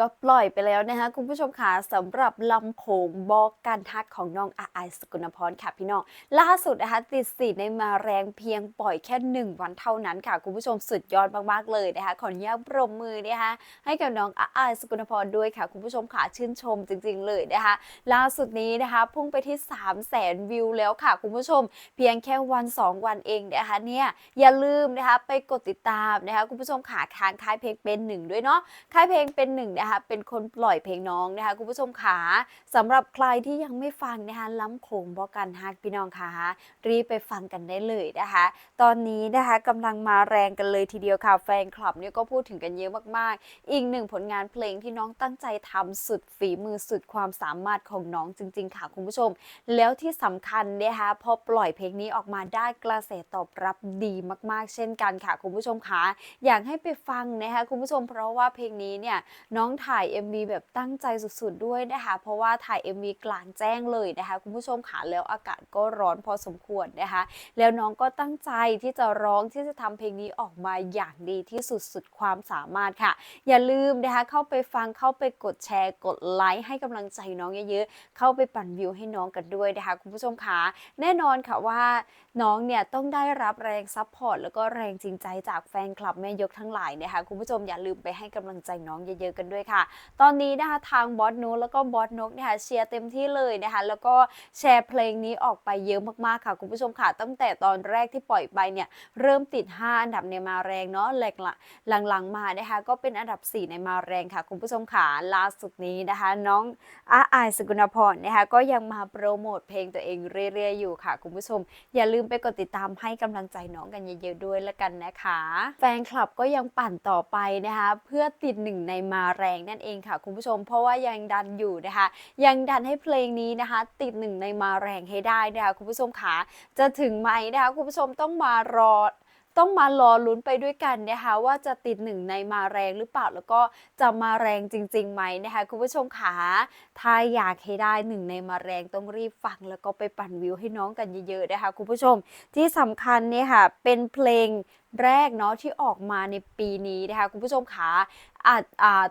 ก็ปล่อยไปแล้วนะคะคุณผู้ชมค่ะสำหรับลำโขงบอกการทักของน้องอาไอสกุณพรค่ะพี่น้องล่าสุดนะคะติดสีในมาแรงเพียงปล่อยแค่หนึ่งวันเท่านั้นค่ะคุณผู้ชมสุดยอดมากๆเลยนะคะขออนุญาตปรบมือนะคะให้กับน้องอาไอสกุณพรด้วยค่ะคุณผู้ชมค่ะชื่นชมจริง ๆ เลยนะคะล่าสุดนี้นะคะพุ่งไปที่ 3 0 0แสนวิวแล้วค่ะคุณผู้ชม เพียงแค่วัน 2 วันเองนะคะเนี่ยอย่าลืมนะคะไปกดติดตามนะคะคุณผู้ชมขาทางค่ายเพลงเป็นหนึ่งด้วยเนาะค่ายเพลงเป็นหนึ่งนะคะเป็นคนปล่อยเพลงน้องนะคะคุณผู้ชมขาสำหรับใครที่ยังไม่ฟังนะคะล้ำโขงบอกกันฮักพี่น้องค่ะรีบไปฟังกันได้เลยนะคะ ตอนนี้นะคะกำลังมาแรงกันเลยทีเดียวค่ะแฟนคลับเนี่ยก็พูดถึงกันเยอะมากๆ อีกหนึ่งผลงานเพลงที่น้องตั้งใจทำสุดฝีมือสุดความสามารถของน้องจริง ๆ ค่ะคุณผู้ชม แล้วที่สำคัญนะคะพอปล่อยเพลงนี้ออกมาได้กระแสตอบรับดีมากๆ เช่นกันค่ะคุณผู้ชมคะอยากให้ไปฟังนะคะคุณผู้ชมเพราะว่าเพลงนี้เนี่ยน้องถ่าย MV แบบตั้งใจสุดๆด้วยนะคะ เพราะว่าถ่าย MV กลางแจ้งเลยนะคะคุณผู้ชมค่ะแล้วอากาศก็ร้อนพอสมควรนะคะ แล้วน้องก็ตั้งใจที่จะร้องที่จะทำเพลงนี้ออกมาอย่างดีที่สุดสุดความสามารถค่ะ อย่าลืมนะคะเข้าไปฟังเข้าไปกดแชร์กดไลค์ให้กำลังใจน้องเยอะๆเข้าไปปั่นวิวให้น้องกันด้วยนะคะคุณผู้ชมคะแน่นอนค่ะว่าน้องเนี่ยต้องได้รับแรงซัพพอร์ตแล้วก็แรงจริงใจจากแฟนคลับแม่ยกทั้งหลายนะคะคุณผู้ชมอย่าลืมไปให้กำลังใจน้องเยอะๆกันด้วยค่ะ ตอนนี้นะคะทางบอสนูแล้วก็บอสนกเนี่ยค่ะเชียร์เต็มที่เลยนะคะแล้วก็แชร์เพลงนี้ออกไปเยอะมากๆค่ะคุณผู้ชมค่ะตั้งแต่ตอนแรกที่ปล่อยไปเนี่ยเริ่มติด 5 อันดับในมาแรงเนาะแหลกละหลังๆมานะคะก็เป็นอันดับ 4 ในมาแรงค่ะ คุณผู้ชมค่ะล่าสุดนี้นะคะ น้องอาอายสกุณพรนะคะก็ยังมาโปรโมทเพลงตัวเองเรื่อยๆอยู่ค่ะ คุณผู้ชม อย่าลืมไปกดติดตามให้กำลังใจน้องกันเยอะๆด้วยละกันนะคะ แฟนคลับก็ยังปั่นต่อไปนะคะเพื่อติดหนึ่งในมาแรงนั่นเองค่ะคุณผู้ชม เพราะว่ายังดันอยู่นะคะ ยังดันให้เพลงนี้นะคะ ติดหนึ่งในมาแรงให้ได้นะคะคุณผู้ชมขาจะถึงไหมนะคะคุณผู้ชมต้องมารอต้องมารอลุ้นไปด้วยกันนะคะว่าจะติดหนึ่งในมาแรงหรือเปล่าแล้วก็จะมาแรงจริงๆไหมนะคะคุณผู้ชมขาถ้าอยากให้ได้หนึ่งในมาแรงต้องรีบฟัง แล้วก็ไปปั่นวิวให้น้องกันเยอะๆนะคะคุณผู้ชมที่สำคัญเนี่ยค่ะเป็นเพลง แรกเนาะที่ออกมาในปีนี้นะคะคุณผู้ชมขาอาจ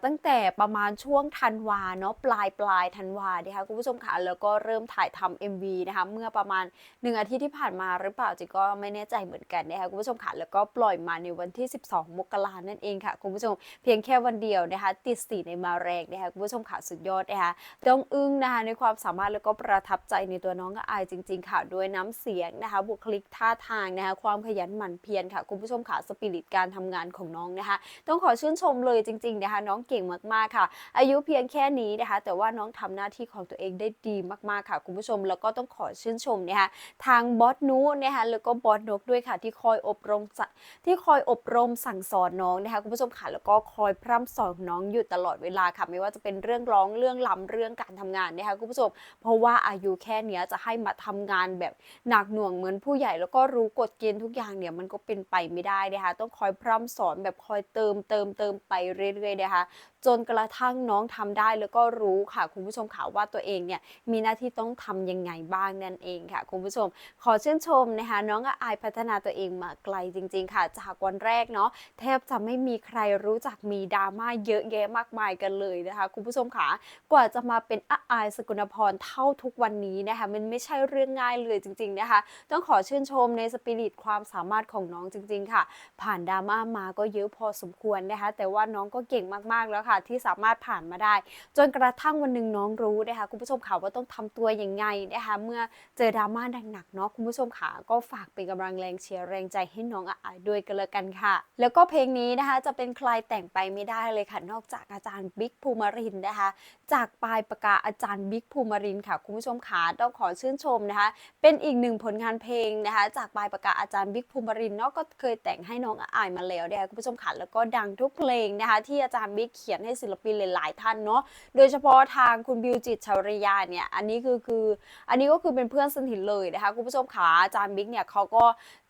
ตั้งแต่ประมาณช่วงธันวาเนาะปลายปลายธันวานะคะคุณผู้ชมขาแล้วก็เริ่มถ่ายทำ MV นะคะเมื่อประมาณหนึ่งอาทิตย์ที่ผ่านมาหรือเปล่าจิก็ไม่แน่ใจเหมือนกันนะคะคุณผู้ชมค่ะแล้วก็ปล่อยมาในวันที่ 12 มกรานั่นเองค่ะคุณผู้ชมเพียงแค่วันเดียวนะคะติดสีในมาแรงนะคะคุณผู้ชมค่ะสุดยอดนะคะต้องอึ้งนะคะในความสามารถแล้วก็ประทับใจในตัวน้องก็อายจริง ๆ ค่ะด้วยน้ำเสียงนะคะบุคลิกท่าทางนะคะความขยันหมั่นเพียรค่ะคุณผู้ชมค่ะสปิริตการทำงานของน้องนะคะ ต้องขอชื่นชมเลยจริงๆนะคะ น้องเก่งมากๆค่ะ อายุเพียงแค่นี้นะคะ แต่ว่าน้องทำหน้าที่ของตัวเองได้ดีมากๆค่ะ คุณผู้ชมแล้วก็ต้องขอชื่นชมนะคะทางบอสนูนะคะแล้วก็บอสนกด้วยค่ะ ที่คอยอบรมสะที่คอยอบรมสั่งสอนน้องนะคะคุณผู้ชมค่ะแล้วก็คอยพร่ำสอนน้องอยู่ตลอดเวลาค่ะ ไม่ว่าจะเป็นเรื่องร้องเรื่องลำเรื่องการทำงานนะคะคุณผู้ชม เพราะว่าอายุแค่เนี้ยจะให้มาทำงานแบบหนักหน่วงเหมือนผู้ใหญ่ แล้วก็รู้กฎเกณฑ์ทุกอย่างเนี่ยมันก็เป็นไปไม่ได้นะคะต้องคอยพร่ำสอนแบบคอยเติมเติมเติมไปเรื่อยๆนะคะจนกระทั่งน้องทำได้แล้วก็รู้ค่ะ คุณผู้ชมค่ะว่าตัวเองเนี่ยมีหน้าที่ต้องทำยังไงบ้างนั่นเองค่ะ คุณผู้ชม ขอชื่นชมนะคะน้องอายพัฒนาตัวเองมาไกลจริง ๆ ค่ะ จากวันแรกเนาะแทบจะไม่มีใครรู้จักมีดราม่าเยอะแยะมากมายกันเลยนะคะ คุณผู้ชมค่ะกว่าจะมาเป็นอาอายสกุณพรเท่าทุกวันนี้นะคะมันไม่ใช่เรื่องง่ายเลยจริง ๆนะคะ ต้องขอชื่นชมในสปิริตความสามารถของน้องจริง ๆค่ะ ผ่านดราม่ามาก็เยอะพอสมควรนะคะ แต่ว่าน้องก็เก่งมากๆแล้วค่ะ ที่สามารถผ่านมาได้ จนกระทั่งวันหนึ่งน้องรู้นะคะคุณผู้ชมค่ะว่าต้องทำตัวยังไงนะคะเมื่อเจอดราม่าหนักๆเนาะคุณผู้ชมค่ะก็ฝากเป็นกำลังแรงเชียร์แรงใจให้น้องอายด้วยกันเลยกันค่ะ แล้วก็เพลงนี้นะคะจะเป็นใครแต่งไปไม่ได้เลยค่ะ นอกจากอาจารย์บิ๊กภูมิรินนะคะ จากปลายปากกาอาจารย์บิ๊กภูมิรินค่ะคุณผู้ชมค่ะต้องขอชื่นชมนะคะ เป็นอีกหนึ่งผลงานเพลงนะคะ จากปลายปากกาอาจารย์บิ๊กภูมิรินเนาะก็เคยแต่งให้น้องอายมาแล้วนะคะคุณผู้ชมค่ะแล้วก็ดังทุกเพลงนะคะ ที่อาจารย์บิ๊กเขียนให้ศิลปินหลายๆท่านเนาะโดยเฉพาะทางคุณบิวจิตรชริยาเนี่ยอันนี้คือคือ อันนี้ก็คือเป็นเพื่อนสนิทเลยนะคะคุณผู้ชมค่ะอาจารย์บิ๊กเนี่ยเขาก็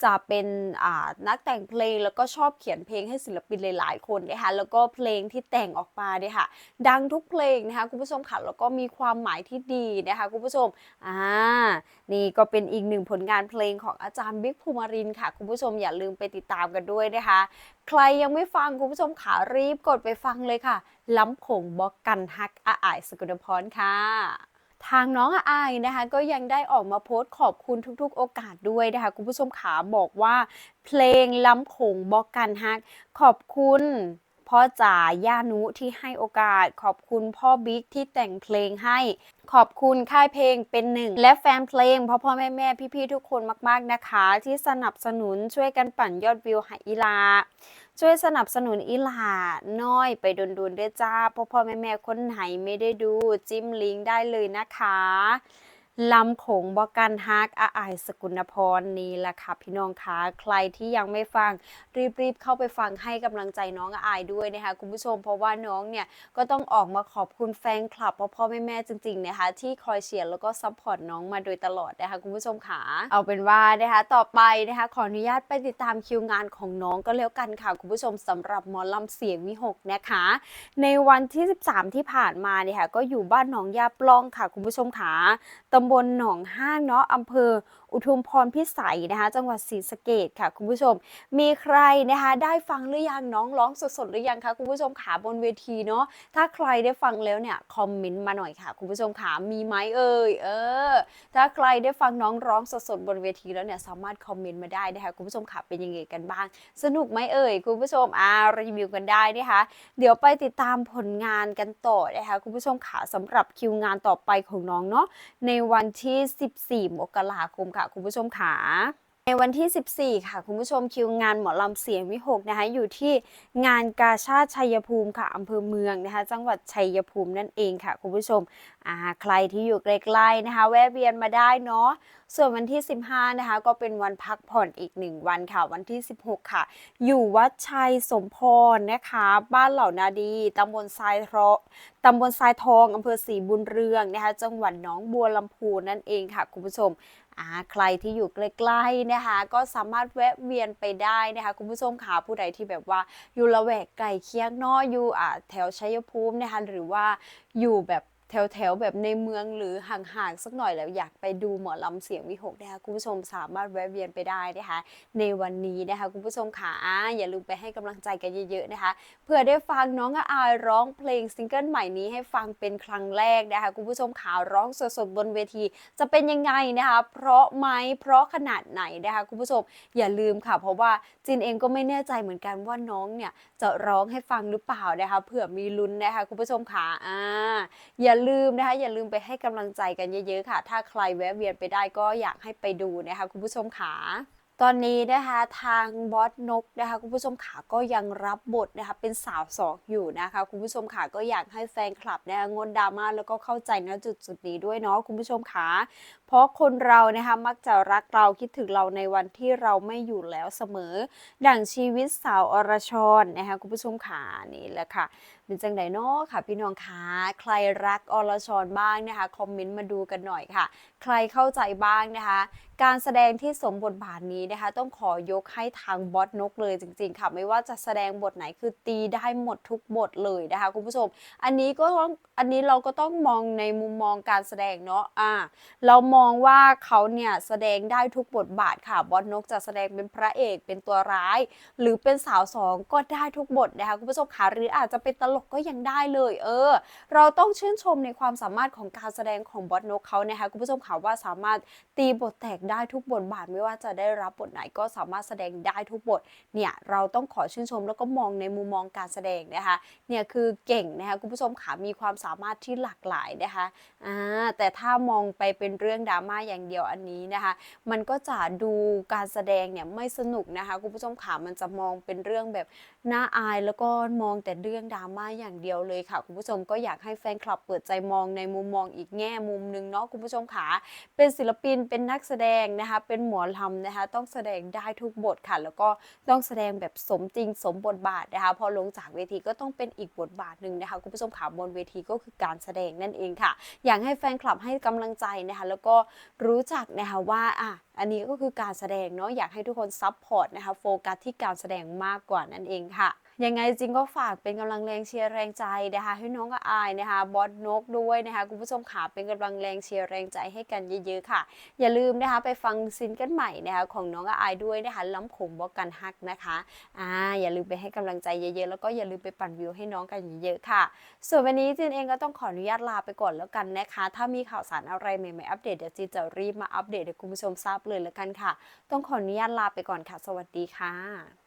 จะเป็นนักแต่งเพลงแล้วก็ชอบเขียนเพลงให้ศิลปินหลาย ๆ คนนะคะแล้วก็เพลงที่แต่งออกมาเนี่ยค่ะ ดังทุกเพลงนะคะคุณผู้ชมค่ะแล้วก็มีความหมายที่ดีนะคะคุณผู้ชมอ่านี่ก็เป็นอีกหนึ่งผลงานเพลงของอาจารย์บิ๊กภูมิรินค่ะ คุณผู้ชมอย่าลืมไปติดตามกันด้วยนะคะ ใครยังไม่ฟังคุณผู้ชมขารีบกดไปฟังเลยค่ะ ล้ำผงบอกกันฮักอาอายสกุลพรค่ะ ทางน้องอาอายนะคะก็ยังได้ออกมาโพสต์ขอบคุณทุกๆ โอกาสด้วยนะคะ คุณผู้ชมขาบอกว่า เพลงล้ำผงบอกกันฮักขอบคุณพ่อจ๋าย่านุที่ให้โอกาส ขอบคุณพ่อบิ๊กที่แต่งเพลงให้ ขอบคุณค่ายเพลงเป็นหนึ่ง และแฟนเพลงพ่อพ่อแม่แม่พี่ๆทุกคนมากๆนะคะ ที่สนับสนุนช่วยกันปั่นยอดวิวให้อีลา ช่วยสนับสนุนอีหลาน้อยไปดนๆด้วยจ้าพ่อพ่อแม่แม่คนไหนไม่ได้ดูจิ้มลิงก์ได้เลยนะคะ ลำโขงบอกันฮักอาอายสกุลพรนี่แหละค่ะพี่น้องคะใครที่ยังไม่ฟังรีบๆ เข้าไปฟังให้กำลังใจน้องอาอายด้วยนะคะคุณผู้ชมเพราะว่าน้องเนี่ยก็ต้องออกมาขอบคุณแฟนคลับพ่อพ่อแม่แม่จริงๆนะคะที่คอยเชียร์แล้วก็ซัพพอร์ตน้องมาโดยตลอดนะคะคุณผู้ชมขาเอาเป็นว่านะคะต่อไปนะคะขออนุญาตไปติดตามคิวงานของน้องก็แล้วกันค่ะคุณผู้ชมสำหรับหมอลำเสียงวิหกนะคะ ในวันที่ 13 ที่ผ่านมาเนี่ยค่ะก็อยู่บ้านหนองยาปล้องค่ะคุณผู้ชมขาตำบลหนองห้างเนาะอำเภออุทุมพรพิสัยนะคะ จังหวัดศรีสะเกดค่ะ คุณผู้ชม มีใครนะคะ ได้ฟังหรือยังน้องร้องสดๆหรือยังคะคุณผู้ชมขาบนเวทีเนาะถ้าใครได้ฟังแล้วเนี่ยคอมเมนต์มาหน่อยค่ะ คุณผู้ชมขามีไหมเอ่ยเออ ถ้าใครได้ฟังน้องร้องสดๆบนเวทีแล้วเนี่ยสามารถคอมเมนต์มาได้นะคะคุณผู้ชมขาเป็นยังไงกันบ้าง สนุกไหมเอ่ยคุณผู้ชมอ่ารีวิวกันได้นะคะ เดี๋ยวไปติดตามผลงานกันต่อนะคะคุณผู้ชมขาสำหรับคิวงานต่อไปของน้องเนาะในวันที่ 14 มกราคมค่ะ คุณผู้ชมขา ในวันที่ 14 ค่ะ คุณผู้ชมคิวงานหมอลำเสียงวิหกนะคะอยู่ที่งานกาชาติชัยภูมิค่ะอำเภอเมืองนะคะ จังหวัดชัยภูมินั่นเองค่ะ คุณผู้ชมอ่าใครที่อยู่ใกล้ๆนะคะ แวะเวียนมาได้เนาะส่วนวันที่ 15 นะคะ ก็เป็นวันพักผ่อนอีกหนึ่งวันค่ะ วันที่ 16 ค่ะ อยู่วัดชัยสมพรนะคะ บ้านเหล่านาดีตำบลทรายทองตำบลทรายทองอำเภอศรีบุญเรืองนะคะ จังหวัดหนองบัวลำพูนั่นเองค่ะ คุณผู้ชม ใครที่อยู่ใกล้ๆนะคะ ก็สามารถแวะเวียนไปได้นะคะคุณผู้ชมค่ะผู้ใดที่แบบว่าอยู่ละแวกไกลเคียงนออยู่อ่าแถวชัยภูมินะคะหรือว่าอยู่แบบ แถวๆแบบในเมืองหรือห่างๆสักหน่อยแล้วอยากไปดูหมอลำเสียงวิหกนะคะคุณผู้ชมสามารถแวะเวียนไปได้นะคะในวันนี้นะคะคุณผู้ชมค่ะอ่าอย่าลืมไปให้กำลังใจกันเยอะๆนะคะเพื่อได้ฟังน้องอายร้องเพลงซิงเกิลใหม่นี้ให้ฟังเป็นครั้งแรกนะคะคุณผู้ชมขาร้องสดๆบนเวที จะเป็นยังไงนะคะ เพราะไหมเพราะขนาดไหนนะคะคุณผู้ชมอย่าลืมค่ะ เพราะว่าจินเองก็ไม่แน่ใจเหมือนกันว่าน้องเนี่ยจะร้องให้ฟังหรือเปล่านะคะเผื่อมีลุ้นนะคะคุณผู้ชมขาอ่าอย่าลืมนะคะอย่าลืมไปให้กำลังใจกันเยอะๆค่ะ ถ้าใครแวะเวียนไปได้ก็อยากให้ไปดูนะคะคุณผู้ชมขาตอนนี้นะคะทางบอสนกนะคะคุณผู้ชมขาก็ยังรับบทนะคะเป็นสาวสองอยู่นะคะคุณผู้ชมขาก็อยากให้แฟนคลับนะคะงดดราม่าแล้วก็เข้าใจนะจุดจุดๆนี้ด้วยเนาะคุณผู้ชมขา เพราะคนเรานะคะมักจะรักเราคิดถึงเราในวันที่เราไม่อยู่แล้วเสมอ ดั่งชีวิตสาวอรชรนะคะคุณผู้ชมขานี่แหละค่ะเป็นจังไดเนาะค่ะ พี่น้องคะใครรักอรชรบ้างนะคะคอมเมนต์มาดูกันหน่อยค่ะ ใครเข้าใจบ้างนะคะ การแสดงที่สมบทบาทนี้นะคะ ต้องขอยกให้ทางบอสนกเลยจริง ๆ ค่ะ ไม่ว่าจะแสดงบทไหนคือตีได้หมดทุกบทเลยนะคะคุณผู้ชม อันนี้ก็ต้องอันนี้เราก็ต้องมองในมุมมองการแสดงเนาะอ่าเรามององว่าเขาเนี่ยแสดงได้ทุกบทบาทค่ะ บอสนกจะแสดงเป็นพระเอกเป็นตัวร้าย หรือเป็นสาวสองก็ได้ทุกบทนะคะคุณผู้ชมค่ะหรืออาจจะเป็นตลกก็ยังได้เลย เออ เราต้องชื่นชมในความสามารถของการแสดงของบอสนกเขานะคะคุณผู้ชมค่ะว่าสามารถตีบทแตกได้ทุกบทบาทไม่ว่าจะได้รับบทไหนก็สามารถแสดงได้ทุกบทเนี่ยเราต้องขอชื่นชมแล้วก็มองในมุมมองการแสดงนะคะเนี่ยคือเก่งนะคะคุณผู้ชมค่ะมีความสามารถที่หลากหลายนะคะอ่าแต่ถ้ามองไปเป็นเรื่องดราม่าอย่างเดียวอันนี้นะคะ มันก็จะดูการแสดงเนี่ยไม่สนุกนะคะคุณผู้ชมค่ะมันจะมองเป็นเรื่องแบบน่าอายแล้วก็มองแต่เรื่องดราม่าอย่างเดียวเลยค่ะคุณผู้ชมก็อยากให้แฟนคลับเปิดใจมองในมุมมองอีกแง่มุมหนึงเนาะคุณผู้ชมค่ะเป็นศิลปินเป็นนักแสดงนะคะ เป็นหมอลำนะคะ ต้องแสดงได้ทุกบทค่ะ แล้วก็ต้องแสดงแบบสมจริงสมบทบาทนะคะพอลงจากเวทีก็ต้องเป็นอีกบทบาทหนึ่งนะคะคุณผู้ชมค่ะบนเวทีก็คือการแสดงนั่นเองค่ะ อยากให้แฟนคลับให้กำลังใจนะคะ แล้วก็รู้จักนะคะว่าอะอันนี้ก็คือการแสดงเนาะอยากให้ทุกคนซัพพอร์ตนะคะโฟกัสที่การแสดงมากกว่านั่นเองค่ะ ยังไงจริงก็ฝากเป็นกำลังแรงเชียร์แรงใจนะคะให้น้องกับอายนะคะบอสนกด้วยนะคะคุณผู้ชมขาเป็นกำลังแรงเชียร์แรงใจให้กันเยอะๆค่ะ อย่าลืมนะคะไปฟังซิงเกิลใหม่นะคะของน้องกับอายด้วยนะคะล้ำขมบอกกันฮักนะคะอ่าอย่าลืมไปให้กำลังใจเยอะๆ แล้วก็อย่าลืมไปปั่นวิวให้น้องกันเยอะๆค่ะ ส่วนวันนี้จีนเองก็ต้องขออนุญาตลาไปก่อนแล้วกันนะคะ ถ้ามีข่าวสารอะไรใหม่ๆอัปเดตเดี๋ยวจีนจะรีบมาอัปเดตให้คุณผู้ชมทราบเลยแล้วกันค่ะ ต้องขออนุญาตลาไปก่อนค่ะ สวัสดีค่ะ